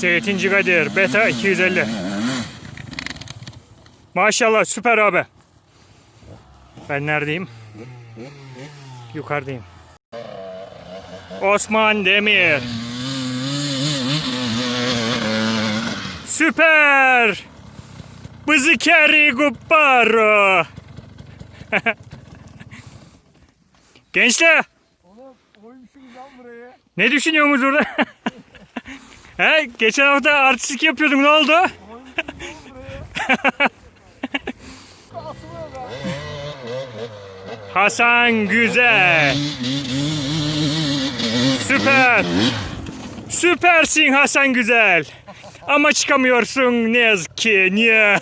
Zeytinci Kadir. Beta 250. Maşallah süper abi. Ben neredeyim? Yukarıdayım. Osman Demir. Süper. Bızıkeri Gupparo. Gençler Oğlum ne düşünüyorsunuz orada? He, geçen hafta artistik yapıyordun ne oldu? Hasan Güzel. Süper. Süpersin Hasan Güzel. Ama çıkamıyorsun ne yazık ki. Niye?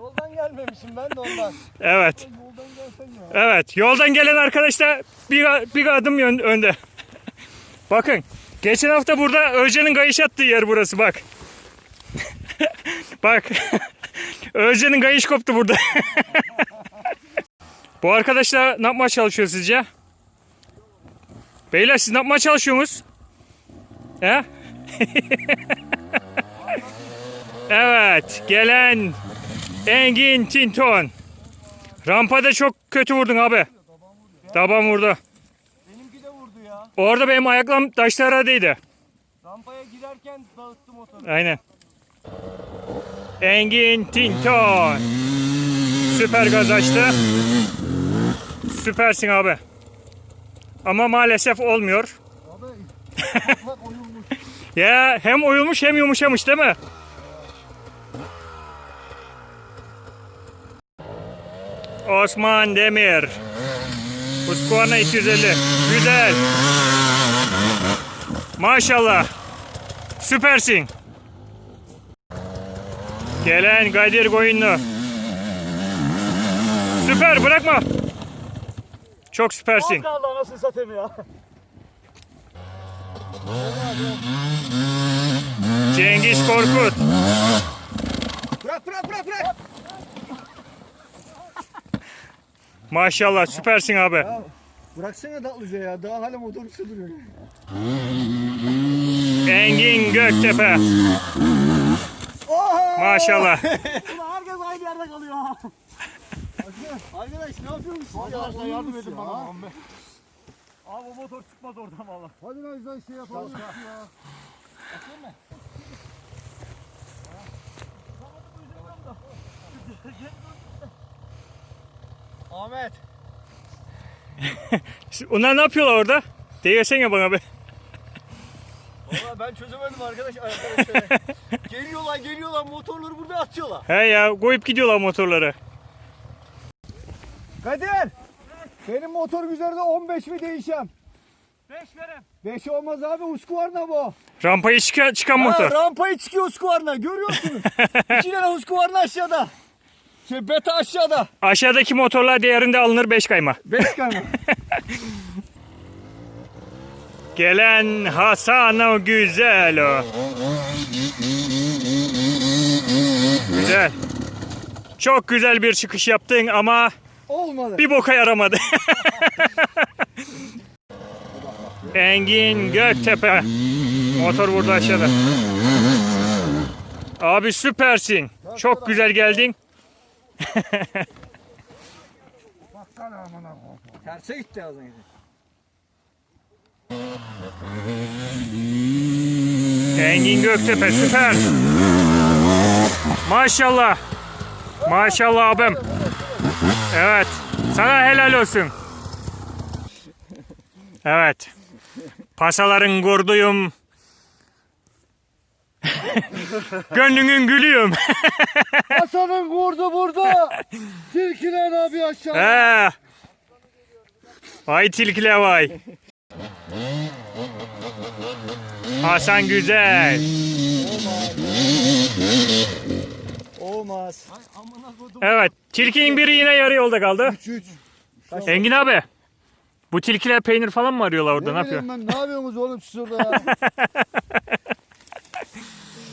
Yoldan gelmemişim ben de ondan. evet. Yoldan. Evet. Yoldan gelen arkadaş da bir, bir adım önde. Bakın. Geçen hafta burada Özcan'ın kayış attığı yer burası bak. bak. Özcan'ın kayış koptu burada. Bu arkadaşlar ne yapmaya çalışıyor sizce? Beyler siz ne yapmaya çalışıyorsunuz? He? evet. Gelen Engin Tinton. Rampada çok kötü vurdun abi. Taban vurdu. Benimki de vurdu ya. Orada benim ayaklarım taşlara değdi. Rampaya girerken dağıttı motoru. Aynen. Engin Tinton. Süper gaz açtı. Süpersin abi. Ama maalesef olmuyor. Abi oyulmuş. Ya hem oyulmuş hem yumuşamış değil mi? Osman Demir. Husqvarna 250. Güzel. Maşallah. Süpersin. Gelen Kadir Koyunlu. Süper bırakma. Çok süpersin. Az kaldı anasını satayım ya. Cengiz Korkut. Bırak bırak bırak bırak. Maşallah süpersin abi. Bıraksana Datlıca ya. Daha hala motor üstü duruyor. Engin Göktepe. Oha! Maşallah. Ulan herkes aynı yerde kalıyor. Arkadaş ne yapıyorsun siz Arkadaşlar yardım edin bana. Abi o motor çıkmaz oradan valla. Hadi lan şey yapalım ya. Atayım mı? Ahmet. Onlar ne yapıyorlar orada? Değilsene bana be. Valla ben çözemedim arkadaş arkadaşlar. geliyorlar geliyorlar motorları burada atıyorlar. He ya koyup gidiyorlar motorları. Kadir. Benim motor üzerinde 15 mi değişem? 5 verem. 5 olmaz abi Husqvarna bu. Rampayı çıkan, çıkan Ha, motor. rampayı çıkıyor Husqvarna görüyorsunuz. İki tane Husqvarna aşağıda. Şey beta aşağıda. Aşağıdaki motorlar değerinde alınır 5 kayma. 5 tane. Gelen Hasan o güzel o. Güzel. Çok güzel bir çıkış yaptın ama Olmadı. bir boka yaramadı. Engin Göktepe. Motor burada aşağıda. Abi süpersin. Çok güzel geldin. Terse gitti az önce. Engin Göktepe süper. Maşallah. Maşallah abim. Evet. Sana helal olsun. Evet. Pasaların gurduyum. Gönlünün gülüyüm. Hasan'ın kurdu burada. Tilkiler abi aşağı. He. Vay tilkile vay. Hasan güzel. Olmaz. Evet. Tilkinin biri yine yarı yolda kaldı. 3 Engin abi. Bu tilkiler peynir falan mı arıyorlar orada? Ne, yapıyor? ben ne yapıyorsunuz oğlum siz orada ya?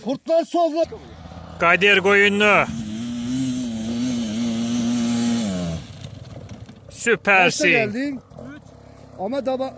Kurtlar sofra. Kadir Koyunlu. Süpersin. Ama daba,